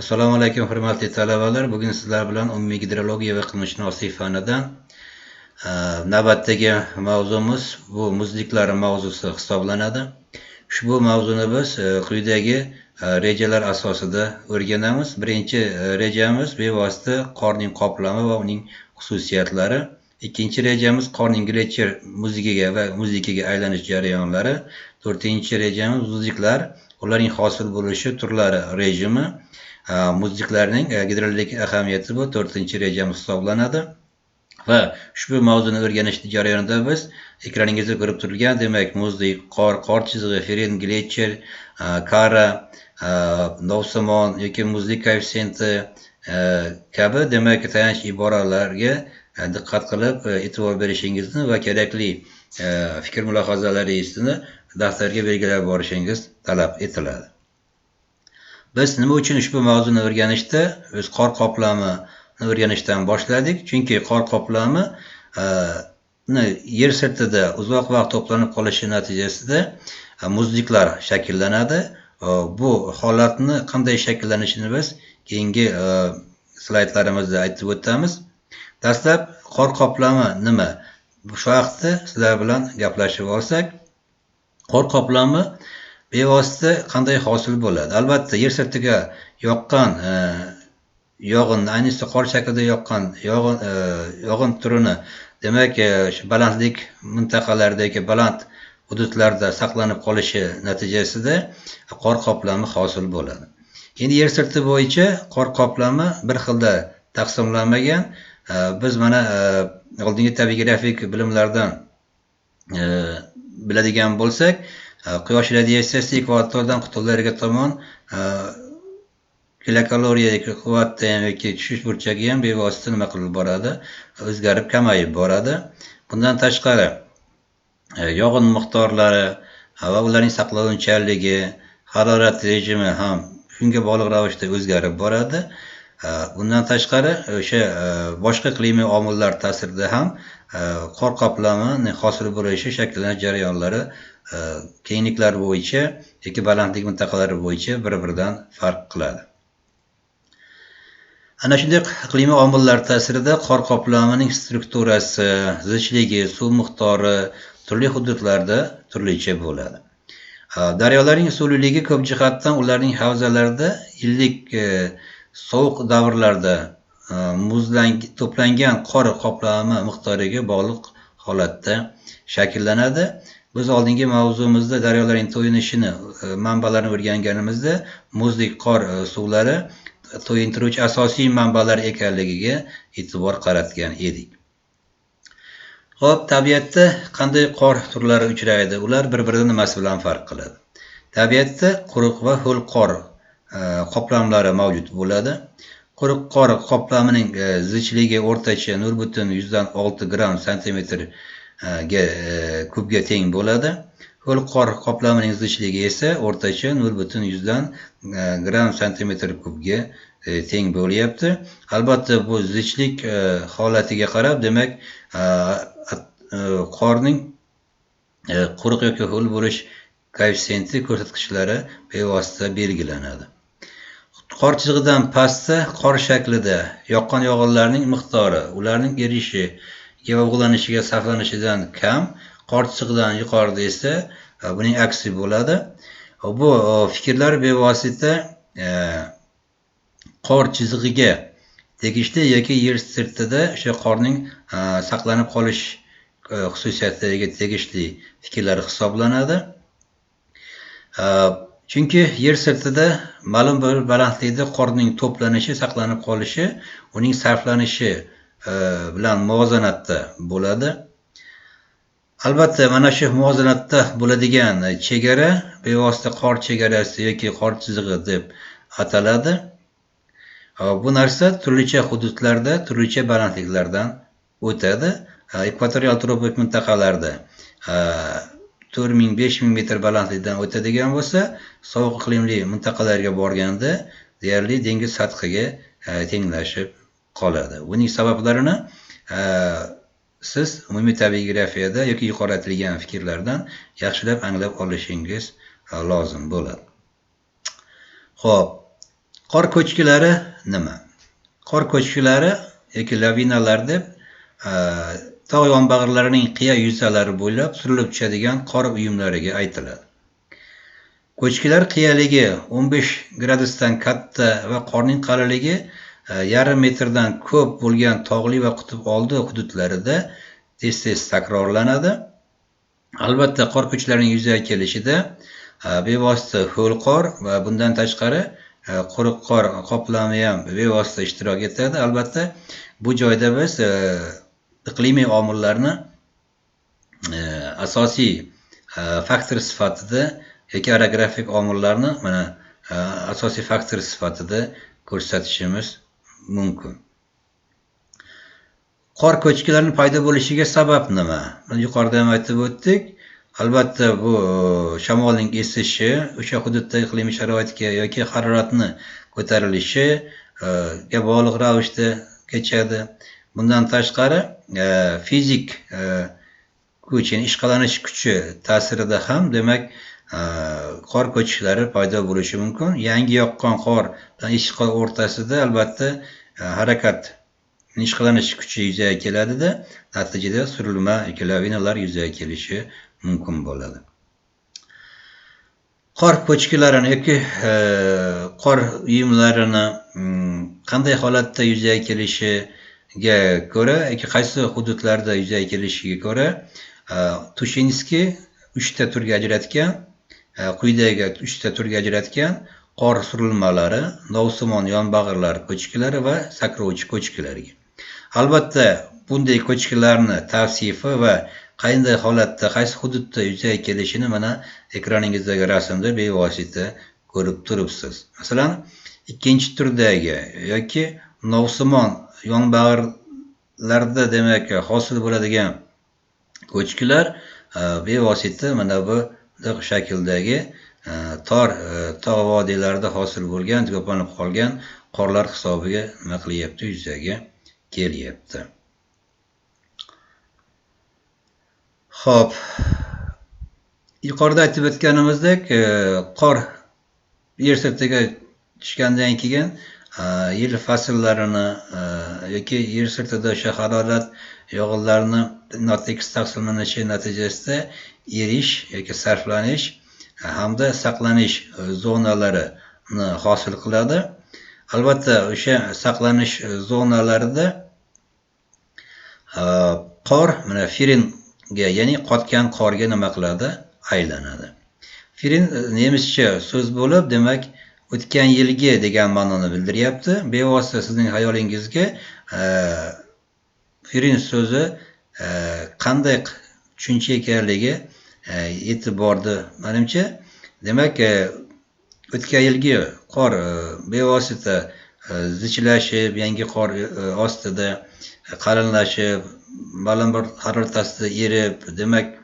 Assalomu alaykum hurmatli talabalar. Bugun sizlar bilan umumiy gidrologiya va iqlimshunoslik fanidan e, navbatdagi mavzumiz bu muzliklar mavzusi hisoblanadi. Ushbu mavzuni biz e, quyidagi e, rejalar asosida o'rganamiz. Birinchi rejamiz bevosita qorning qoplami va uning xususiyatlari. Ikkinchi rejamiz qorning gletsher muzligiga va muzlikiga aylanish jarayonlari. To'rtinchi rejamiz muzliklar, ularning hosil bo'lishi turlari rejimi. Muzliklarning gidrolik ahamiyati bu to'rtinchi rejamiz hisoblanadi va ushbu mavzuni o'rganish jarayonida biz ekraningizda ko'rib turilgan demak muzlik qor qor chizig'i ferin gletscher kara novsimon yoki muzlik koeffitsiyenti kabi demak tayanch iboralarga diqqat qilib e'tibor berishingizni va kerakli fikr mulohazalaringizni daftarga belgilab borishingiz talab etiladi Biz nima uchun ushbu mavzuni o'rganishda biz qor qoplamini o'rganishdan boshladik? Chunki qor qoplami e, yer sirtida uzoq vaqt to'planib qolishi natijasida e, muzliklar shakllanadi. E, bu holatni qanday shakllanishini biz keyingi e, slaydlarimizda aytib o'tamiz. Dastlab qor qoplami nima? Shu haqda sizlar bilan gaplashib olsak, qor qoplami bevosita qanday hosil bo'ladi? Albatta yer sirtiga yoqqan e, yog'in ayniqsa qor shaklida yoqqan yog'in e, yog'in turini demak e, shu balandlik mintaqalaridagi baland hududlarda saqlanib qolishi natijasida qor qoplami hosil bo'ladi. Endi yer sirti bo'yicha qor qoplami bir xilda taqsimlanmagan e, biz mana e, oldingi tabiiy grafik bilimlardan e, biladigan bo'lsak quyosh radiatsiyasi ekvatordan qutblarga tomon kilokaloriyadagi quvvatda ham yoki tushish burchagi ham bevosita nima qilib boradi? O'zgarib kamayib boradi. Bundan tashqari yog'in miqdorlari va ularning saqlanuvchanligi harorat rejimi ham shunga bog'liq ravishda o'zgarib boradi. Bundan tashqari o'sha boshqa iqlimiy omillar ta'sirida ham qor qoplami hosil bo'lishi shakllanish jarayonlari Э, kengliklar bo'yicha yoki balandlik mintaqalari bo'yicha bir biridan farq qiladi. Ana shunday iqlimiy omillar ta'sirida qor qoplamining strukturasi zichligi suv miqdori turli hududlarda turlicha bo'ladi. Э, daryolarning suvliligi ko'p jihatdan ularning havzalarida yillik э, sovuq davrlarda muzlang to'plangan qor qoplami miqdoriga bog'liq holatda shakllanadi. Biz oldingi mavzumizda daryolarning to'yinishini e, manbalarini o'rganganimizda muzlik qor e, suvlari e, to'yintiruvchi asosiy manbalar ekanligiga e'tibor qaratgan edik. Ho'p tabiatda qanday qor turlari uchraydi? Ular bir biridan nimasi bilan farq qiladi? Tabiatda quruq va ho'l qor qoplamlari mavjud bo'ladi. Quruq qor qoplamining zichligi o'rtacha nol butun yuzdan olti gramm santimetr E, ga kubga teng bo'ladi. Ho'l qor qoplamining zichligi esa o'rtacha nol butun yuzdan e, gramm santimetr kubga e, teng bo'lyapti. Albatta bu zichlik holatiga qarab demak qorning quruq yoki ho'l bo'lish koeffitsiyenti ko'rsatkichlari bevosita belgilanadi. Qor chizig'idan pastda qor shaklida yoqqan yog'inlarning miqdori ularning erishi yog'lanishiga saqlanishidan kam qor yuqorida esa e, buning aksi bo'ladi. E, bu e, fikrlar bevosita qor chizig'iga tegishli yoki yer sirtida o'sha qorning saqlanib qolish xususiyatiga tegishli fikrlar hisoblanadi. Chunki yer sirtida ma'lum bir balandlikda qorning to'planishi saqlanib qolishi uning sarflanishi E, bilan muvozanatda bo'ladi. Albatta mana shu muvozanatda bo'ladigan chegara bevosita qor chegarasi yoki qor chizig'i deb ataladi. E, bu narsa turlicha hududlarda turlicha balandliklardan o'tadi. E, ekvatorial tropik mintaqalarda to'rt ming besh ming metr balandlikdan o'tadigan bo'lsa sovuq iqlimli mintaqalarga borganda deyarli dengiz sathiga tenglashib qoladi. Buning sabablarini e, siz umumiy tabiiy yoki yuqorida aytilgan fikrlardan yaxshilab anglab olishingiz e, lozim bo'ladi. Ho'p qor ko'chkilari nima? Qor ko'chkilari yoki lavinalar deb e, tog' yonbag'irlarining qiya yuzalari bo'ylab surilib tushadigan qor uyumlariga aytiladi. Ko'chkilar qiyaligi 15 gradusdan katta va qorning qalinligi Э, yarim metrdan ko'p bo'lgan tog'li va qutb oldi hududlarida tez tez takrorlanadi. Albatta qor ko'chlarining yuzaga kelishida e, bevosita ho'l qor va bundan tashqari e, quruq qor qoplami ham bevosita ishtirok etadi. Albatta bu joyda biz e, iqlimiy omillarni asosiy faktor sifatida yoki orografik omillarni mana asosiy faktor sifatida ko'rsatishimiz mumkin. Qor ko'chkilarini paydo bo'lishiga sabab nima? Yuqorida ham aytib o'tdik. Albatta bu shamolning esishi o'sha hududdagi iqlimiy sharoitga yoki haroratni ko'tarilishiga e, bog'liq ravishda kechadi. Bundan tashqari e, fizik e, kuch ya'ni ishqalanish kuchi ta'sirida ham demak qor ko'chishlari paydo bo'lishi mumkin. Yangi yoqqan qor bilan eski qor o'rtasida albatta e, harakat ishqalanish kuchi yuzaga keladida natijada surilma yoki lavinalar yuzaga kelishi mumkin bo'ladi. Qor ko'chkilarini yoki e, qor uyumlarini mm, qanday holatda yuzaga kelishiga ko'ra yoki qaysi hududlarda yuzaga kelishiga ko'ra e, tushinskiy uchta turga ajratgan. Э, quyidagi uchta turga ajratgan qor surilmalari novsimon yonbag'irlar ko'chkilari va sakrovchi ko'chkilarga albatta bunday ko'chkilarni tavsifi va qanday holatda qaysi hududda yuzaga kelishini mana ekraningizdagi rasmda bevosita ko'rib turibsiz. Masalan ikkinchi turdagi yoki novsimon yonbag'irlarda demak hosil bo'ladigan ko'chkilar e, bevosita mana bu shakldagi e, tor e, tog' vodiylarida hosil bo'lgan to'planib qolgan qorlar hisobiga nima qilyapti yuzaga kelyapti Xo'p. Yuqorida aytib o'tganimizdek, e, qor yer sirtiga tushgandan keyin yil fasllarini yoki yer sirtida o'sha harorat yog'inlarni notekis taqsimlanishi natijasida erish yoki sarflanish hamda saqlanish zonalarini hosil qiladi. Albatta, o'sha saqlanish zonalarida qor mana firinga ya'ni qotgan qorga nima qiladi aylanadi firin nemischa so'z bo'lib demak o'tgan yilgi degan ma'noni bildiryapti. Bevosita sizning xayolingizga e, firin so'zi e, qanday tushuncha ekanligi e, yetib bordi manimcha. Demak e, o'tgan yilgi qor bevosita zichlashib yangi qor ostida qalinlashib ma'lum bir haroratasida erib demak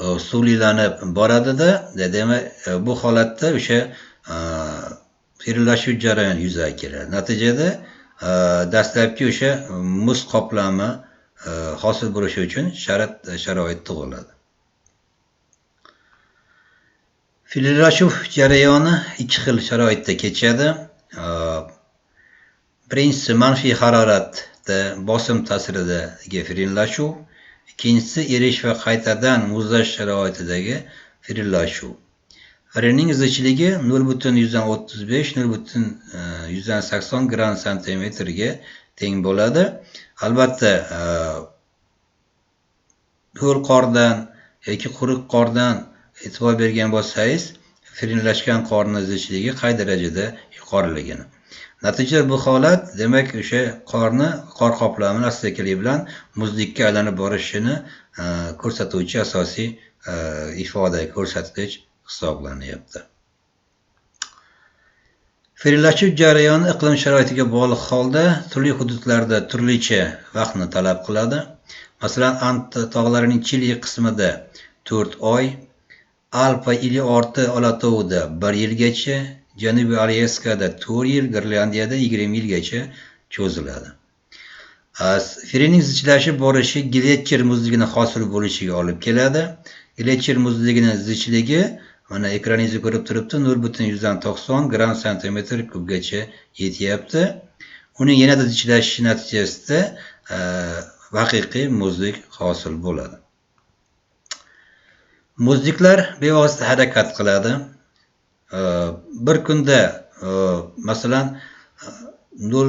E, suvlilanib boradida e, demak e, bu holatda o'sha e, jarayoni yuzaga keladi. Natijada dastlabki o'sha muz qoplami hosil bo'lishi uchun shart sharoit tug'iladi. Fillashuv jarayoni ikki xil sharoitda kechadi. Birinchisi manfiy haroratda bosim ta'siridagi firillashuv ikkinchisi erish va qaytadan muzlash sharoitidagi firillashuv firinning zichligi nol butun yuzdan o'ttiz besh nol butun e, yuzdan sakson gram santimetrga teng bo'ladi. Albatta e, ho'l qordan yoki quruq qordan e'tibor bergan bo'lsangiz firinlashgan qorni zichligi qay darajada yuqoriligini natijada bu holat demak o'sha qorni qor qoplamini asta sekinlik bilan muzlikka aylanib borishini e, ko'rsatuvchi asosiy e, ifoda ko'rsatkich hisoblanyapti. Fe'llashuv jarayoni iqlim sharoitiga bog'liq holda turli hududlarda turlicha vaqtni talab qiladi. Masalan ant tog'larining Chili qismida to'rt oy alpa ili orti olatovida bir yilgacha Janubiy Alyaskada 4 yil, Grenlandiyada 20 yilgacha cho'ziladi. Frening zichlashib borishi gletcher muzligini hosil bo'lishiga olib keladi. Gletcher muzligini zichligi mana ekraningizda ko'rib turibdi nol butun yuzdan to'qson gram santimetr kubgacha yetyapti uning yanada zichlashishi natijasida haqiqiy muzlik hosil bo'ladi muzliklar bevosita harakat qiladi Э, bir kunda э, masalan э, nol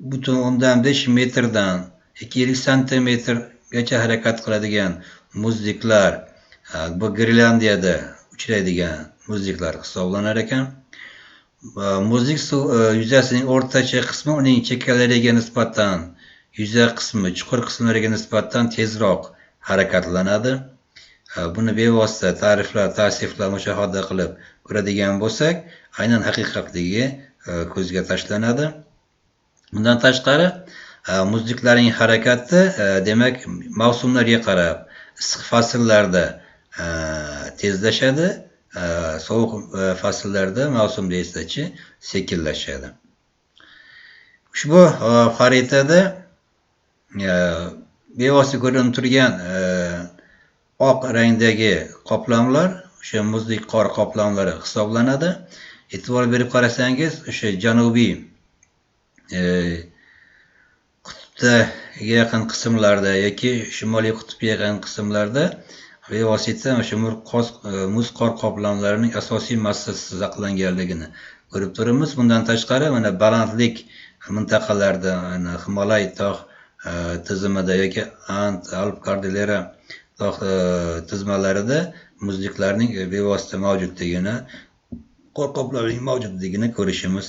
butun o'ndan besh metrdan ikki ellik santimetrgacha harakat qiladigan muzliklar e, bu Grenlandiyada uchraydigan muzliklar hisoblanar ekan. E, muzlik suv e, yuzasining o'rtacha qismi uning chekkalariga nisbatan yuza qismi chuqur qismlariga nisbatan tezroq harakatlanadi. Э, buni bevosita ta'riflar tavsiflar mushohada qilib ko'radigan bo'lsak aynan haqiqatligi e, ko'zga tashlanadi. Bundan tashqari e, muzliklarning harakati e, demak mavsumlarga qarab issiq fasllarda tezlashadi sovuq fasllarda mavsumda esachi sekinlashadi. Ushbu xaritada bevosita ko'rinib turgan oq rangdagi qoplamlar o'sha muzlik qor qoplamlari hisoblanadi. E'tibor berib qarasangiz o'sha janubiy e, qutbga yaqin qismlarda yoki shimoliy qutbga yaqin qismlarda bevosita o'sha e, muz qor qoplamlarining asosiy massasi saqlanganligini ko'rib turibmiz. Bundan tashqari mana balandlik mintaqalarida himolay tog' e, tizimida yoki ant alp kordilera E, tizmalarida muzliklarning e, bevosita mavjudligini qor mavjudligini ko'rishimiz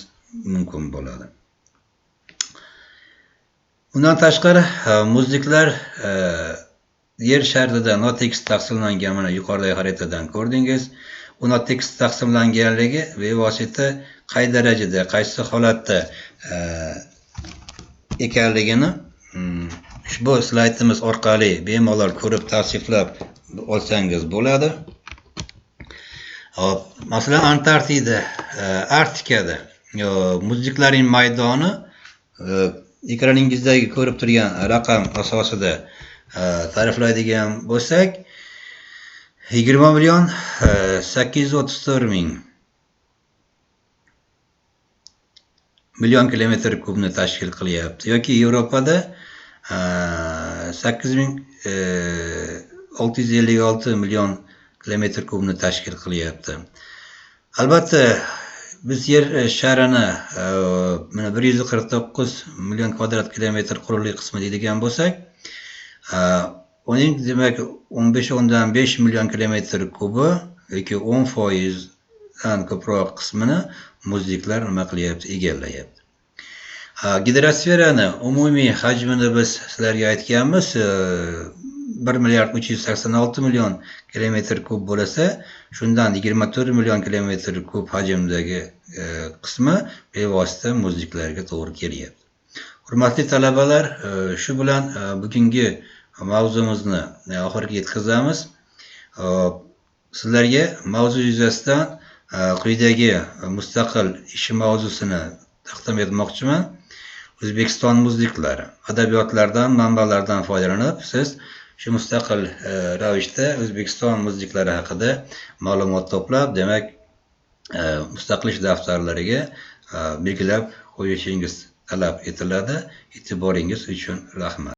mumkin bo'ladi. Bundan tashqari e, muzliklar yer sharida notekis taqsimlangan mana yuqoridagi xaritadan ko'rdingiz. U notekis taqsimlanganligi bevosita qay darajada qaysi holatda ekanligini hmm, ushbu slaydimiz orqali bemalol ko'rib tavsiflab olsangiz bo'ladi. Hop masalan antarktida e, arktikada muzliklarning maydoni e, ekraningizdagi ko'rib turgan raqam asosida e, ta'riflaydigan bo'lsak yigirma million sakkiz yuz o'ttiz to'rt ming million kilometr kubni tashkil qilyapti. Yoki yevropada sakkiz ming e, olti yuz ellik olti million kilometr kubni tashkil qilyapti. Albatta biz yer e, sharini e, mana bir yuz qirq to'qqiz million kvadrat kilometr quruqlik qismi deydigan bo'lsak uning demak o'n besh o'ndan besh million kilometr kubi yoki o'n foizdan ko'proq qismini muzliklar nima qilyapti egallayapti. Gidrosferani umumiy hajmini biz sizlarga aytganmiz e, bir milliard uch yuz sakson olti million kilometr kub bo'lsa shundan yigirma to'rt million kilometr kub hajmdagi e, qismi bevosita muzliklarga to'g'ri kelyapti. Hurmatli talabalar e, shu bilan bugungi mavzumizni oxiriga yetkazamiz. Sizlarga mavzu yuzasidan quyidagi mustaqil ish mavzusini taqdim etmoqchiman. O'zbekiston muzliklari. Adabiyotlardan manbalardan foydalanib siz shu mustaqil e, ravishda o'zbekiston muzliklari haqida ma'lumot to'plab demak e, mustaqil ish daftarlariga e, belgilab qo'yishingiz talab etiladi. E'tiboringiz uchun rahmat.